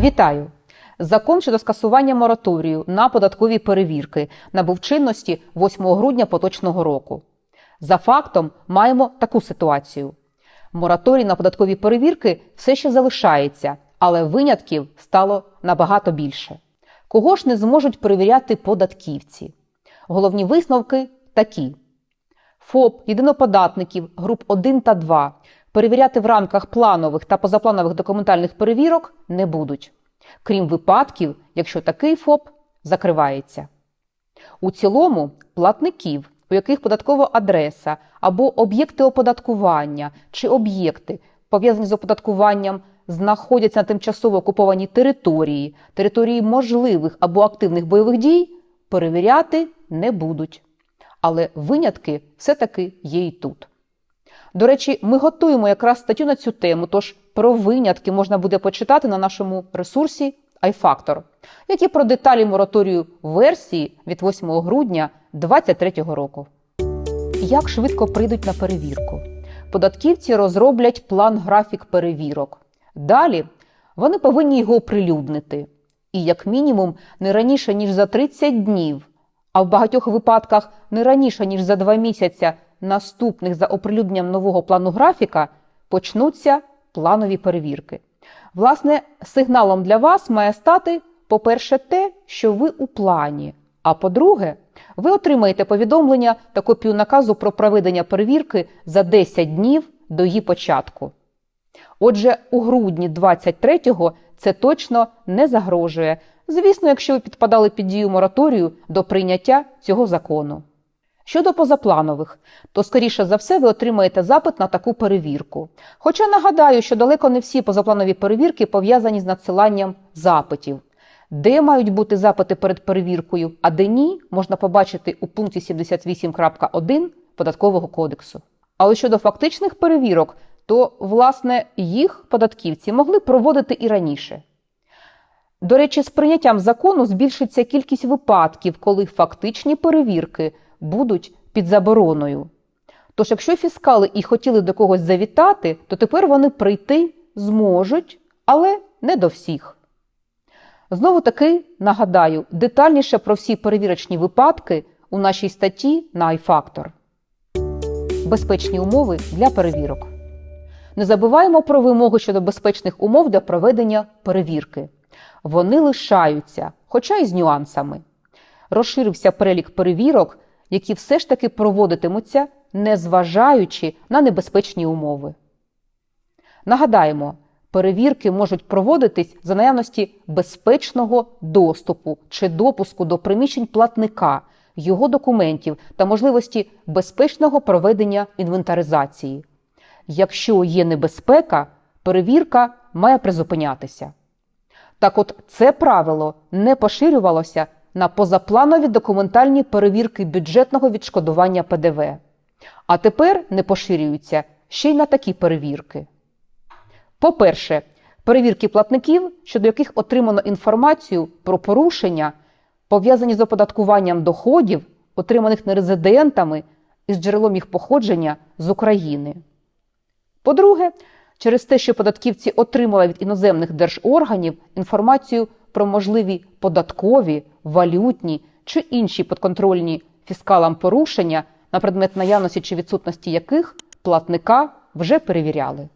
Вітаю! Закон щодо скасування мораторію на податкові перевірки набув чинності 8 грудня поточного року. За фактом маємо таку ситуацію: мораторій на податкові перевірки все ще залишається, але винятків стало набагато більше. Кого ж не зможуть перевіряти податківці? Головні висновки такі: ФОП, єдиноподатників груп 1 та 2 перевіряти в рамках планових та позапланових документальних перевірок не будуть, крім випадків, якщо такий ФОП закривається. У цілому платників, у яких податкова адреса або об'єкти оподаткування чи об'єкти, пов'язані з оподаткуванням, знаходяться на тимчасово окупованій території, території можливих або активних бойових дій, перевіряти не будуть. Але винятки все-таки є і тут. До речі, ми готуємо якраз статтю на цю тему, тож про винятки можна буде почитати на нашому ресурсі iFactor, як і про деталі мораторію версії від 8 грудня 2023 року. Як швидко прийдуть на перевірку? Податківці розроблять план-графік перевірок. Далі вони повинні його оприлюднити. І, як мінімум, не раніше, ніж за 30 днів, а в багатьох випадках не раніше, ніж за 2 місяця наступних за оприлюдненням нового плану графіка, почнуться планові перевірки. Власне, сигналом для вас має стати, по-перше, те, що ви у плані. А по-друге, ви отримаєте повідомлення та копію наказу про проведення перевірки за 10 днів до її початку. Отже, у грудні 23-го це точно не загрожує. Звісно, якщо ви підпадали під дію мораторію до прийняття цього закону. Щодо позапланових, то, скоріше за все, ви отримаєте запит на таку перевірку. Хоча нагадаю, що далеко не всі позапланові перевірки пов'язані з надсиланням запитів. Де мають бути запити перед перевіркою, а де ні, можна побачити у пункті 78.1 Податкового кодексу. Але щодо фактичних перевірок, то, власне, їх податківці могли проводити і раніше. До речі, з прийняттям закону збільшиться кількість випадків, коли фактичні перевірки будуть під забороною. Тож, якщо фіскали і хотіли до когось завітати, то тепер вони прийти зможуть, але не до всіх. Знову таки нагадаю детальніше про всі перевірочні випадки у нашій статті на iFactor. Безпечні умови для перевірок. Не забуваємо про вимоги щодо безпечних умов для проведення перевірки. Вони лишаються, хоча й з нюансами. Розширився перелік перевірок, які все ж таки проводитимуться, незважаючи на небезпечні умови. Нагадаємо, перевірки можуть проводитись за наявності безпечного доступу чи допуску до приміщень платника, його документів та можливості безпечного проведення інвентаризації. Якщо є небезпека, перевірка має призупинятися. Так от це правило не поширювалося на позапланові документальні перевірки бюджетного відшкодування ПДВ. А тепер не поширюються ще й на такі перевірки. По-перше, перевірки платників, щодо яких отримано інформацію про порушення, пов'язані з оподаткуванням доходів, отриманих нерезидентами із джерелом їх походження з України. По-друге, через те, що податківці отримали від іноземних держорганів інформацію про можливі податкові, валютні чи інші підконтрольні фіскалам порушення, на предмет наявності чи відсутності яких платника вже перевіряли.